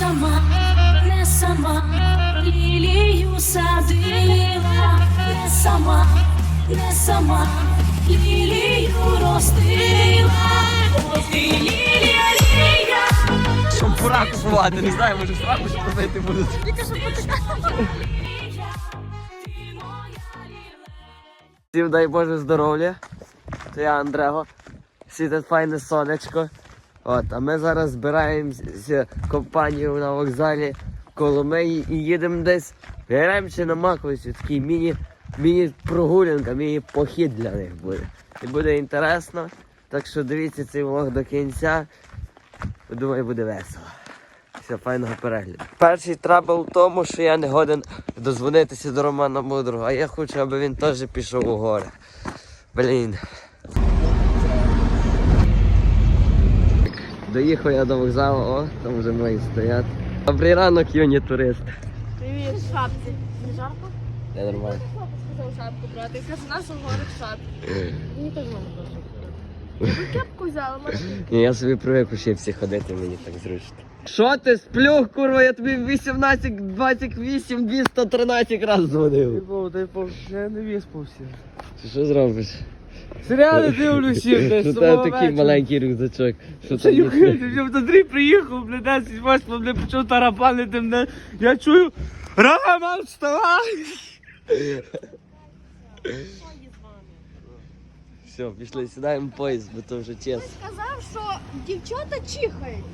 сама, не сама, лілію садила, не сама, не сама, лілію ростила, ось ти лілія, лілія. Щоб пора купувати, не знаю, може сраку спросити будуть. Всім дай Боже здоров'я. Це я Андрего. Світить файне сонечко. От, а ми зараз збираємося компанією на вокзалі Коломиї і їдемо десь в на Маковицю. Такий міні, міні-прогулянка, міні-похід для них буде. І буде інтересно. Так що дивіться цей влог до кінця. Думаю, буде весело. Все, файного перегляду. Перший трабл в тому, що я не годен дозвонитися до Романа Мудрого, а я хочу, аби він теж пішов у гори. Блін. Доїхав я до вокзалу, о, там вже мої стоять. Добрий ранок, юні туристи. Привіт, в шапці. Не жарко? Я нормально. Хлопець сказав шапку брати. Каже, нас у горах шапки. Мені теж мама теж. Ви кепку може? Ні, я собі привик у шипці ходити, мені так зручно. Що ти сплюх, курва, я тобі 18, 28, 213 раз дзвонив. Типу, типу, я не виспався. Ти що зробиш? Серіали дивлюся десь Що з тебе такий вечора. маленький рюкзачок? Що Що там юхати, щоб Андрій приїхав, блядь, 10 восьмо, мене почав тарабанити мене. Я чую, Роман, вставай! Все, пішли, сідаємо в поїзд, бо то вже чесно. Сказав, що дівчата чихають.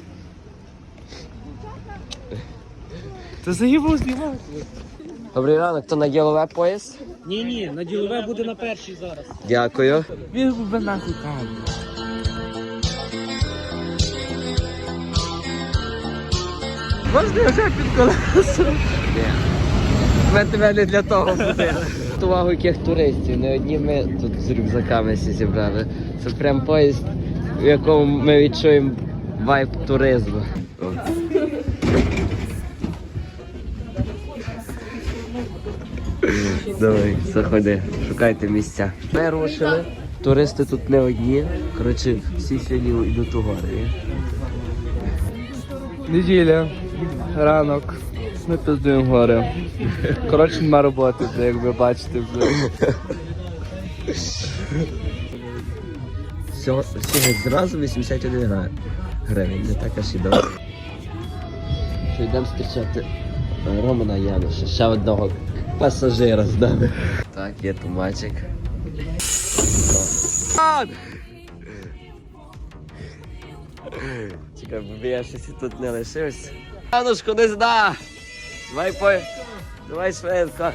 Та заїбав знімати. Добрий ранок, то на ділове поїзд? Ні, ні, на ділове буде на першій зараз. Дякую. Він би нахуй камеру. Можна я вже під колесом? Ми тебе не для того будили. Увагу яких туристів, не одні ми тут з рюкзаками всі зібрали. Це прям поїзд, в якому ми відчуємо вайб туризму. Давай, заходи, шукайте місця. Ми рушили. Туристи тут не одні. Коротше, всі сьогодні йдуть у гори. Неділя, ранок. Ми пиздуємо гори. Коротше, нема роботи, як ви бачите. Всього зразу 81 гривень, не так аж і дорого. Що йдемо зустрічати Романа Януша, ще одного пасажира з нами. Так, є тумачик. Чекай, бо я щось і тут не лишився. Янушку, не зда! Давай по... Давай швидко.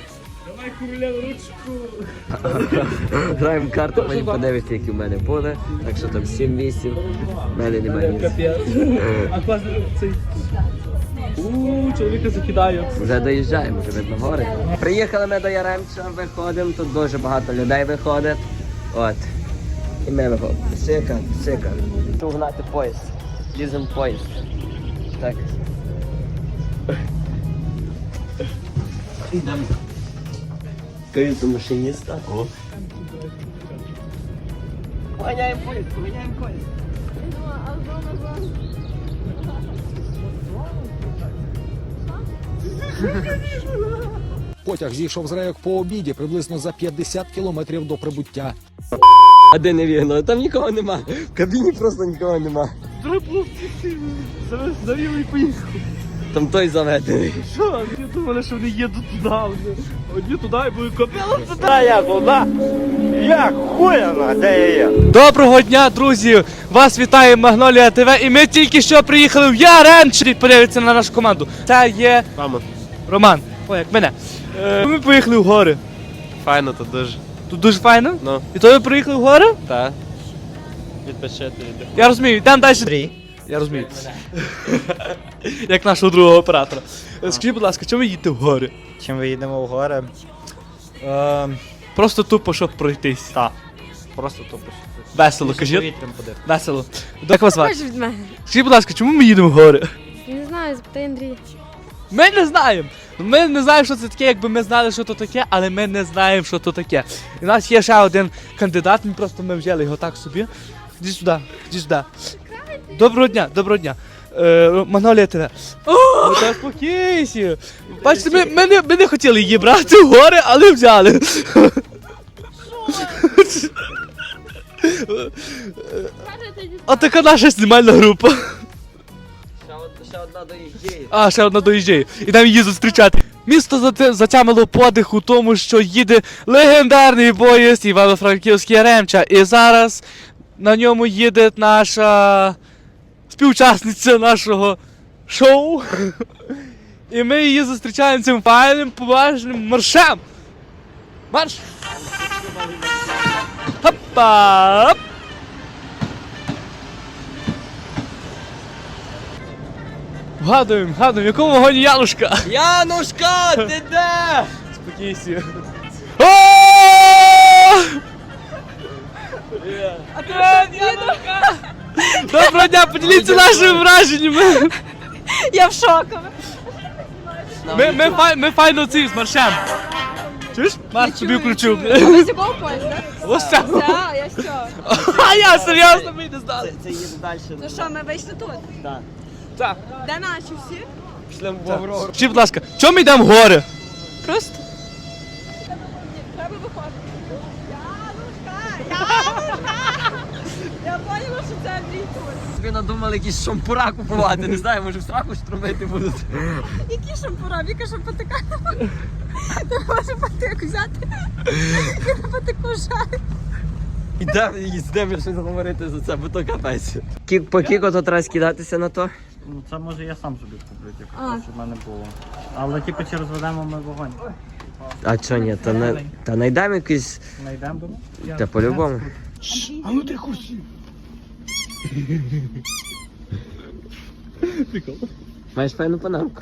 Давай куруля ручку. Граємо карту, мені подивитися, які в мене буде. Так що там 7-8. В мене немає місця. А клас цей. Ууу, чоловіка закидаю. Вже доїжджаємо, вже видно гори. Приїхали ми до Яремча, виходимо, тут дуже багато людей виходить. От. І ми виходимо. Сика, сика. Тут гнати поїзд. Ліземо поїзд. Так. Йдемо. Каюту машиніста. О. Поганяємо поїзд, поганяємо поїзд. Потяг зійшов з рейок по обіді приблизно за 50 кілометрів до прибуття. А де не вігнали? Там нікого нема. В кабіні просто нікого нема. Дрипло завів і поїхав. Там той заведений. Що? Я думали, що вони їдуть туди. Одні туди і будуть копили туди. Доброго дня, друзі! Вас вітає Магнолія ТВ і ми тільки що приїхали в Яремчі подивитися на нашу команду. Це є Роман. Роман. О, як мене. Е, ми поїхали в гори. Файно тут дуже. Тут дуже файно. Ну, І то ви приїхали в гори? та. Відпочити йде. Я розумію, йдемо далі. Я розумію. Як нашого другого оператора. Е, Скажіть, будь ласка, чому ви їдете в гори? Чим ви їдемо в гори? Е, Просто тупо, щоб пройтись. так. Просто тупо. Весело, кажіть. Повітрям подихати. Весело. Як вас звати? Хочеш від мене? Скажіть, будь ласка, чому ми їдемо в гори? Не знаю, запитай Андрія. Ми не знаємо. Ми не знаємо, що це таке, якби ми знали, що то таке, але ми не знаємо, що то таке. І у нас є ще один кандидат, ми просто ми взяли його так собі. Іди сюди, іди сюди. Доброго дня, доброго дня. Е, Магнолія ТВ. О. Бачите, ми, ми, не, ми не хотіли її брати в гори, але взяли. А така наша знімальна група. Ще, ще одна доїжджає. А, ще одна доїжджає. Ідемо її зустрічати. Місто затямило подих у тому, що їде легендарний поїзд Івано-Франківський Ремча. І зараз на ньому їде наша співучасниця нашого шоу. І ми її зустрічаємо цим файним поважним маршем. Марш! Хопа! Оп! Вгадуємо, вгадуємо, в якому вагоні Янушка? Янушка, ти де? Спокійся. Доброго дня, поділіться нашими враженнями. Я в шоку. Ми, ми, фай, ми файно ці з маршем. Чуєш? Марш собі включив. Ви з якого поїзда? Ось це. Так, я що? А я серйозно ми не знали. Це їде далі. Ну що, ми вийшли тут? Так. Де наші всі? Пішли в Аврору. Скажіть, будь ласка, чому ми йдемо в гори? Просто. Треба виходити. Янушка! Янушка! Я поняла, що це Андрій тут. Собі надумали якісь шампура купувати, не знаю, може в страху штурмити будуть. Які шампура? Віка шампатика. Ти може патику взяти. І на патику жарить. Ідемо і з ними щось говорити за це, бо то капець. Кік по кіку, то треба скидатися на то. Ну це може я сам собі куплю, тільки щоб в мене було. Але типу чи розведемо ми вогонь. А чо ні, та, не, та найдемо якийсь, Найдемо думаю? та по-любому. Маєш файну панамку.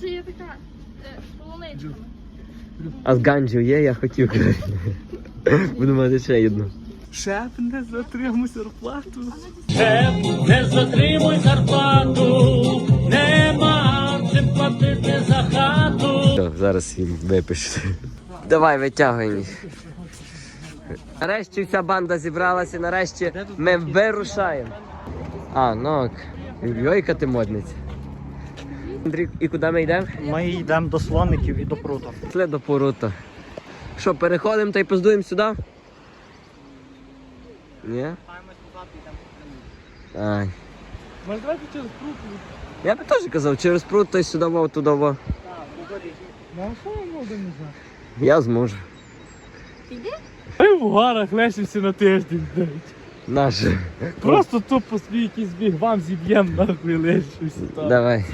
Це є така полуничка. А з ганджу є, я хотів. Буду мати ще одну. Шеф, не затримуй зарплату. Не затримуй зарплату, нема чим платити за хату. Зараз їм випишу. Давай, витягуй їх. Нарешті вся банда зібралася, нарешті ми вирушаємо. А, ну ок. Йойка ти модниця. Андрій, і куди ми йдемо? Ми йдемо до слоників і до прута. Пішли до порута. Що, переходимо та й поздуємо сюди? Ні? Ай. Може давайте через круг? Я би теж казав, через пруд та й сюди, во, туди. во. Ну, а що я можу не знаю? Я зможу. Ми в горах лишимося на тиждень. блядь. Наш. Просто тупо свій якийсь біг вам зіб'єм нахуй лишимося там. Давай.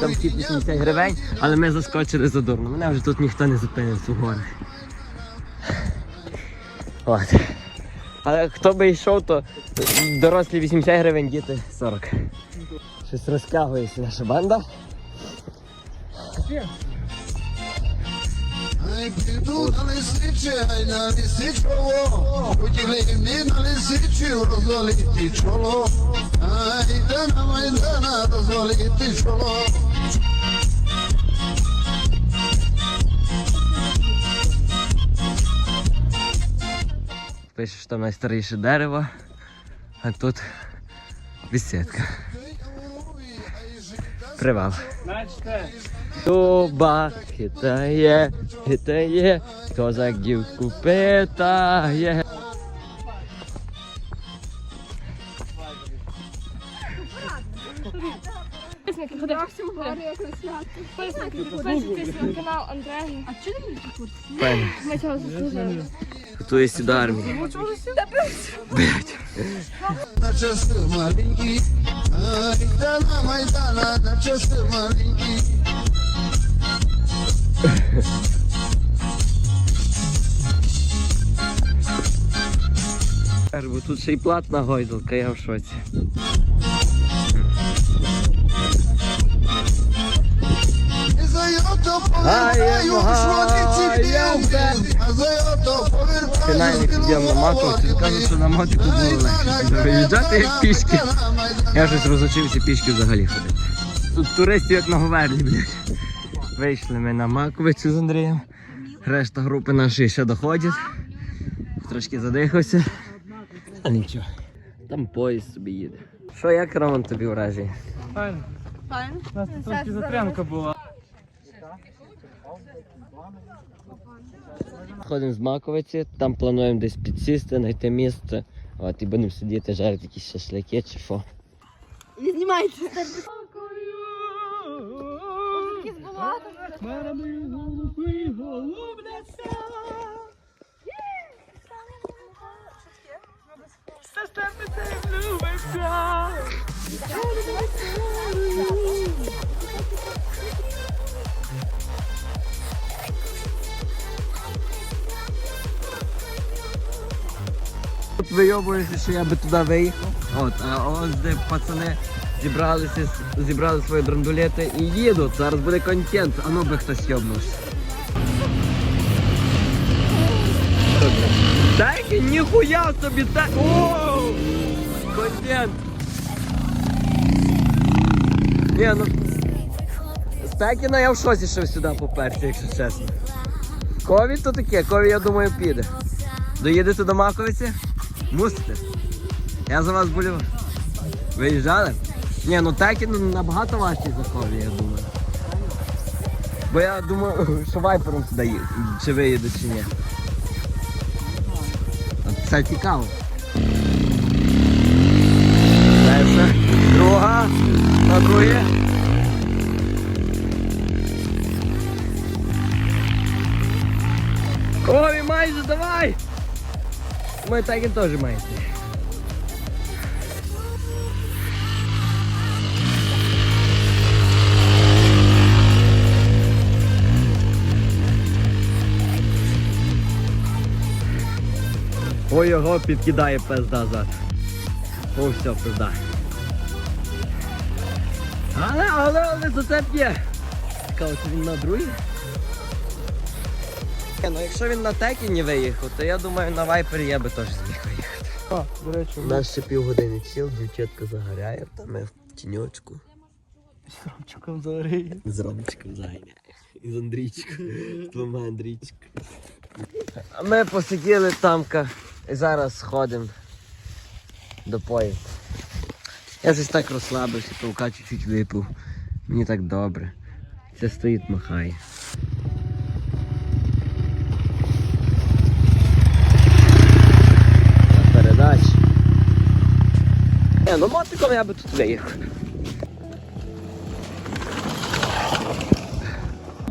Там вхід 80 гривень, але ми заскочили задурно. Мене вже тут ніхто не зупинив в горах. От. Але хто би йшов, то дорослі 80 гривень, діти 40. Щось розтягується наша банда. Ай, піду на лисичі, ай на лисичково, Хотіли мені на лисичі розвалити чоло, Ай, да на майдана розвалити чоло. Пише, що там найстаріше дерево, а тут бесідка. Привал. Дуба хитає, хитає, козак дівку питає. Ходи. Підписуйтесь на канал Андрея. А ти не? Пані, Ми цього заслужили. готуєшся до армії. На часи маленькі, ай, да на майдана, на часи маленькі. Бо тут ще й платна гойдалка, я в шоці. Фінальний підйом на маковці, кажуть, що на мотику було легше. Виїжджати як пішки. Я щось розучився пішки взагалі ходити. Тут туристів як на Говерлі, блядь. Вийшли ми на Маковицю з Андрієм. Решта групи нашої ще доходять. Трошки задихався. А нічого. Там поїзд собі їде. Що, як Роман тобі враження? Файно. Файн. У нас тут трошки затримка була. Ходимо з Маковиці, там плануємо десь підсісти, знайти місце. От і будемо сидіти, жарити якісь шашлики чи що. Не знімайте. Тут вийобуєшся, що я би туди виїхав. От, а ось де пацани зібралися, зібрали свої драндулети і їдуть. Зараз буде контент, а ну би хтось йобнувся. Так, ніхуя собі так. Оу! Контент. Ні, ну. З я в шоці, що сюди поперся, якщо чесно. Ковід то таке, ковід, я думаю, піде. Доїдете до Маковиці? Мусите. Я за вас болю. Виїжджали? Ні, ну так і набагато важче за кові, я думаю. Бо я думаю, що вайпером сюди їде, чи виїде, чи ні. Це цікаво. Ми так і теж маєте. Ой, його підкидає пизда зад. О, все, пизда. Але, але, але зацеп є. Цікаво, чи він на другій? Ні, Ну якщо він на текіні виїхав, то я думаю на вайпері я би теж зміг виїхати. О, до речі, У нас ще півгодини чіл, дівчатка загоряє, та ми в тіньочку. з Ромчиком загоріє. З Ромчиком заганяє. І з Андрійчиком. З двома Андрійчиком. А ми посиділи тамка і зараз сходимо до поїзда. Я щось так розслабився, пивка чуть-чуть випив. Мені так добре. Це стоїть махає. Не, ну мотиком я би тут виїхав.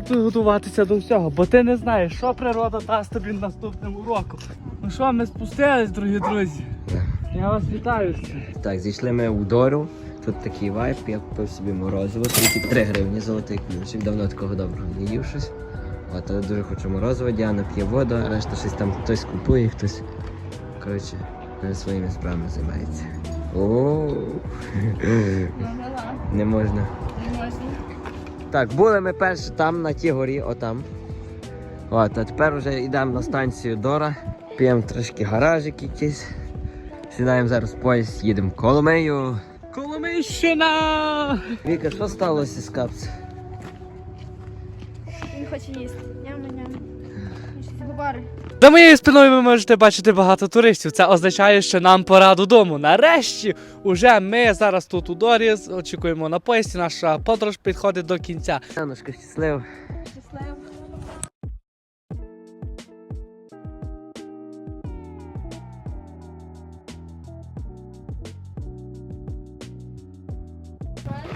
Тут готуватися до всього, бо ти не знаєш, що природа дасть тобі наступному року. Ну що, ми спустились, дорогі друзі. Я вас вітаю. Так, зійшли ми у Дору. Тут такий вайп, я купив собі морозиво, тільки 3 гривні золотий ключик. Давно такого доброго не їв щось. От, але дуже хочу морозиво, Діана п'є воду, решта щось там хтось купує, хтось. Коротше, своїми справами займається. О, не можна. Так, були ми перші там, на тій горі, отам. От, а тепер вже йдемо на станцію Дора, п'ємо трошки гаражик якийсь. Сідаємо зараз в поїзд, їдемо в Коломею. Коломийщина! Віка, що сталося з капцем? Він хоче їсти. Ням-ням. Губари. За моєю спиною ви можете бачити багато туристів. Це означає, що нам пора додому. Нарешті, уже ми зараз тут у Дорі, очікуємо на поїзді. Наша подорож підходить до кінця. Щаслива. Щасливо.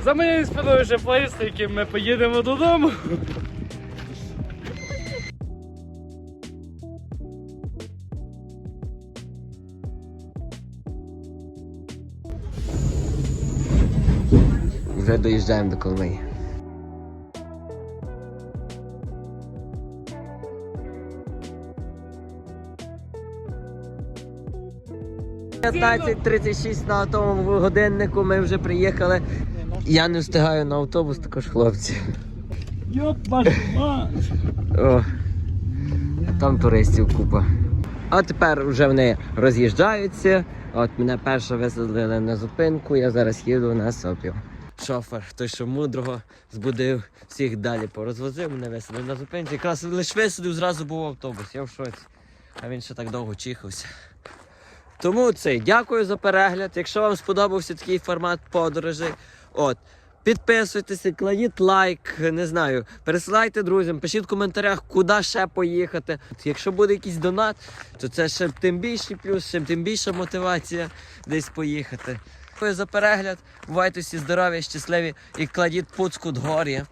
За моєю спиною вже поїзд, яким ми поїдемо додому. Доїжджаємо до Коломиї. П'ятнадцять тридцять шість на тому годиннику ми вже приїхали. Я не встигаю на автобус, також хлопці. Йоп, вашу мать! О, там туристів купа. А тепер вже вони роз'їжджаються. От мене перше висадили на зупинку, я зараз їду на Сопів. Шофер, той, що мудрого збудив, всіх далі порозвозив, мене висадив на зупинці. Якраз лише висадив, зразу був автобус, я в шоці. А він ще так довго чихався. Тому цей, дякую за перегляд. Якщо вам сподобався такий формат подорожей, от. Підписуйтеся, кладіть лайк, не знаю, пересилайте друзям, пишіть в коментарях, куди ще поїхати. Якщо буде якийсь донат, то це ще тим більший плюс, ще тим більша мотивація десь поїхати. Дякую за перегляд. Бувайте всі здорові, щасливі і кладіть пуцку дгор'я.